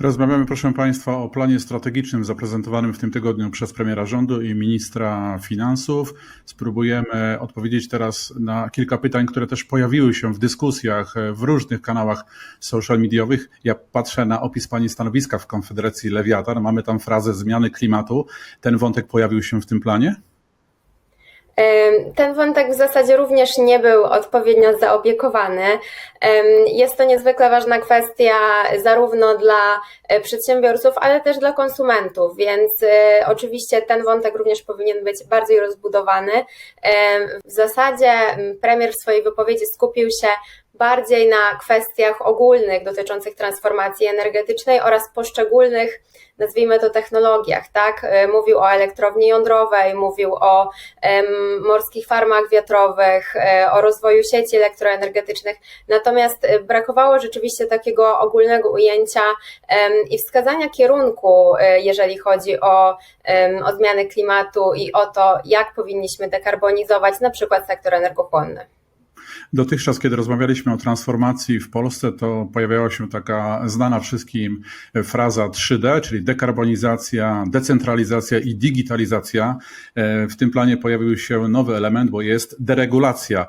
Rozmawiamy, proszę Państwa, o planie strategicznym zaprezentowanym w tym tygodniu przez premiera rządu i ministra finansów. Spróbujemy odpowiedzieć teraz na kilka pytań, które też pojawiły się w dyskusjach w różnych kanałach social mediowych. Ja patrzę na opis Pani stanowiska w Konfederacji Lewiatan. Mamy tam frazę zmiany klimatu. Ten wątek pojawił się w tym planie? Ten wątek w zasadzie również nie był odpowiednio zaopiekowany. Jest to niezwykle ważna kwestia zarówno dla e, przedsiębiorców, ale też dla konsumentów, więc e, oczywiście ten wątek również powinien być bardziej rozbudowany. W zasadzie premier w swojej wypowiedzi skupił się bardziej na kwestiach ogólnych dotyczących transformacji energetycznej oraz poszczególnych, nazwijmy to, technologiach. Tak? Mówił o elektrowni jądrowej, mówił o em, morskich farmach wiatrowych, e, o rozwoju sieci elektroenergetycznych. Natomiast brakowało rzeczywiście takiego ogólnego ujęcia em, i wskazania kierunku, jeżeli chodzi o, em, o zmiany klimatu i o to, jak powinniśmy dekarbonizować na przykład sektor energochłonny. Dotychczas, kiedy rozmawialiśmy o transformacji w Polsce, to pojawiała się taka znana wszystkim fraza 3D, czyli dekarbonizacja, decentralizacja i digitalizacja. W tym planie pojawił się nowy element, bo jest deregulacja.